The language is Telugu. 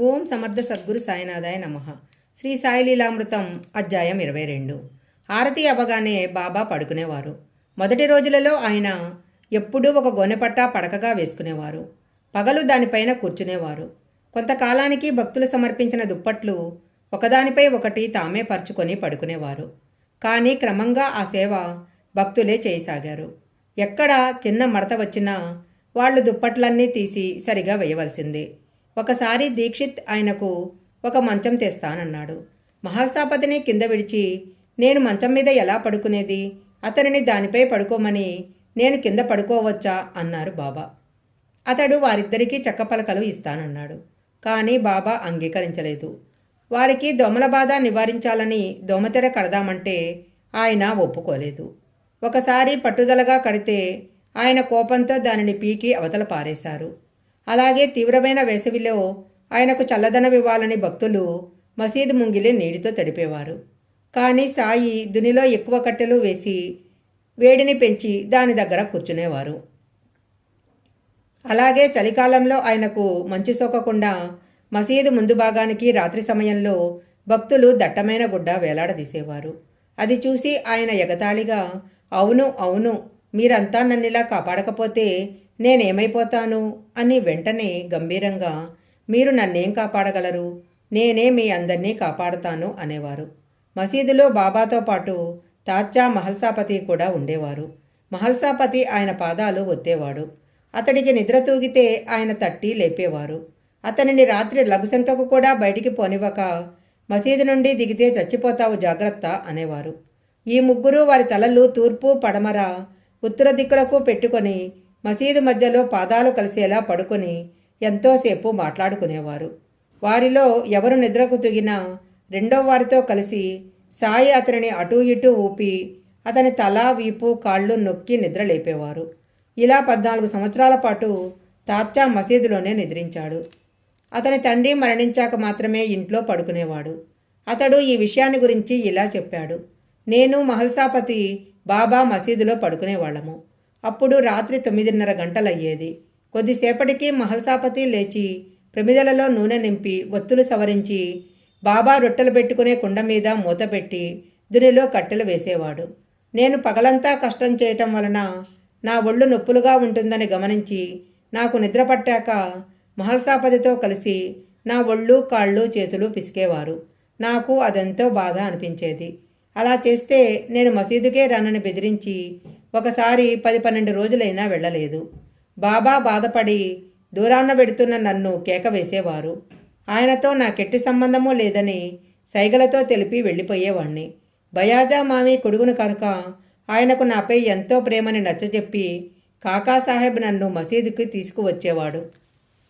ఓం సమర్థ సద్గురు సాయినాథాయ నమ. శ్రీ సాయి లీలామృతం అధ్యాయం ఇరవై రెండు. హారతి అవ్వగానే బాబా పడుకునేవారు. మొదటి రోజులలో ఆయన ఎప్పుడూ ఒక గొనెపట్ట పడకగా వేసుకునేవారు. పగలు దానిపైన కూర్చునేవారు. కొంతకాలానికి భక్తులు సమర్పించిన దుప్పట్లు ఒకదానిపై ఒకటి తామే పరుచుకొని పడుకునేవారు. కానీ క్రమంగా ఆ సేవ భక్తులే చేయసాగారు. ఎక్కడ చిన్న మడత వచ్చినా వాళ్ళు దుప్పట్లన్నీ తీసి సరిగా వేయవలసిందే. ఒకసారి దీక్షిత్ ఆయనకు ఒక మంచం తెస్తానన్నాడు. మహల్సాపతిని కింద విడిచి నేను మంచం మీద ఎలా పడుకునేది? అతనిని దానిపై పడుకోమని నేను కింద పడుకోవచ్చా అన్నారు బాబా. అతడు వారిద్దరికీ చెక్క పలకలు ఇస్తానన్నాడు. కానీ బాబా అంగీకరించలేదు. వారికి దోమల బాధ నివారించాలని దోమతెర కడదామంటే ఆయన ఒప్పుకోలేదు. ఒకసారి పట్టుదలగా కడితే ఆయన కోపంతో దానిని పీకి అవతల పారేశారు. అలాగే తీవ్రమైన వేసవిలో ఆయనకు చల్లదనమివ్వాలని భక్తులు మసీదు ముంగిలి నీటితో తడిపేవారు. కానీ సాయి దునిలో ఎక్కువ కట్టెలు వేసి వేడిని పెంచి దాని దగ్గర కూర్చునేవారు. అలాగే చలికాలంలో ఆయనకు మంచు సోకకుండా మసీదు ముందు భాగానికి రాత్రి సమయంలో భక్తులు దట్టమైన గుడ్డ వేలాడదీసేవారు. అది చూసి ఆయన ఎగతాళిగా అవును అవును మీరంతా నన్నిలా కాపాడకపోతే నేనేమైపోతాను? అని వెంటనే గంభీరంగా మీరు నన్నేం కాపాడగలరు? నేనే మీ అందరినీ కాపాడతాను అనేవారు. మసీదులో బాబాతో పాటు తాచ్చా మహల్సాపతి కూడా ఉండేవారు. మహల్సాపతి ఆయన పాదాలు ఒత్తేవాడు. అతడికి నిద్ర తూగితే ఆయన తట్టి లేపేవారు. అతనిని రాత్రి లఘుశంకకు కూడా బయటికి పోనివ్వక మసీదు నుండి దిగితే చచ్చిపోతావు జాగ్రత్త అనేవారు. ఈ ముగ్గురు వారి తలలు తూర్పు పడమర ఉత్తర దిక్కులకు పెట్టుకొని మసీదు మధ్యలో పాదాలు కలిసేలా పడుకొని ఎంతోసేపు మాట్లాడుకునేవారు. వారిలో ఎవరు నిద్రకు తుగినా రెండో వారితో కలిసి సాయి అతనిని అటూ ఇటూ ఊపి అతని తల వీపు కాళ్ళు నొక్కి నిద్ర లేపేవారు ఇలా పద్నాలుగు సంవత్సరాల పాటు తాత్చా మసీదులోనే నిద్రించాడు. అతని తండ్రి మరణించాక మాత్రమే ఇంట్లో పడుకునేవాడు. అతడు ఈ విషయాన్ని గురించి ఇలా చెప్పాడు. నేను మహల్సాపతి బాబా మసీదులో పడుకునేవాళ్ళము. అప్పుడు రాత్రి తొమ్మిదిన్నర గంటలయ్యేది. కొద్దిసేపటికి మహల్సాపతి లేచి ప్రమిదలలో నూనె నింపి ఒత్తులు సవరించి బాబా రొట్టెలు పెట్టుకునే కుండ మీద మూత పెట్టి దునిలో కట్టెలు వేసేవాడు. నేను పగలంతా కష్టం చేయటం వలన నా ఒళ్ళు నొప్పులుగా ఉంటుందని గమనించి నాకు నిద్ర పట్టాక మహల్సాపతితో కలిసి నా ఒళ్ళు కాళ్ళు చేతులు పిసికేవారు. నాకు అదెంతో బాధ అనిపించేది. అలా చేస్తే నేను మసీదుకే రానని బెదిరించి ఒకసారి పది పన్నెండు రోజులైనా వెళ్ళలేదు. బాబా బాధపడి దూరాన పెడుతున్న నన్ను కేక వేసేవారు. ఆయనతో నాకెట్టి సంబంధమూ లేదని సైగలతో తెలిపి వెళ్ళిపోయేవాణ్ణి. బయాజా మామి కొడుకును కనుక ఆయనకు నాపై ఎంతో ప్రేమని నచ్చజెప్పి కాకాసాహెబ్ నన్ను మసీదుకి తీసుకువచ్చేవాడు.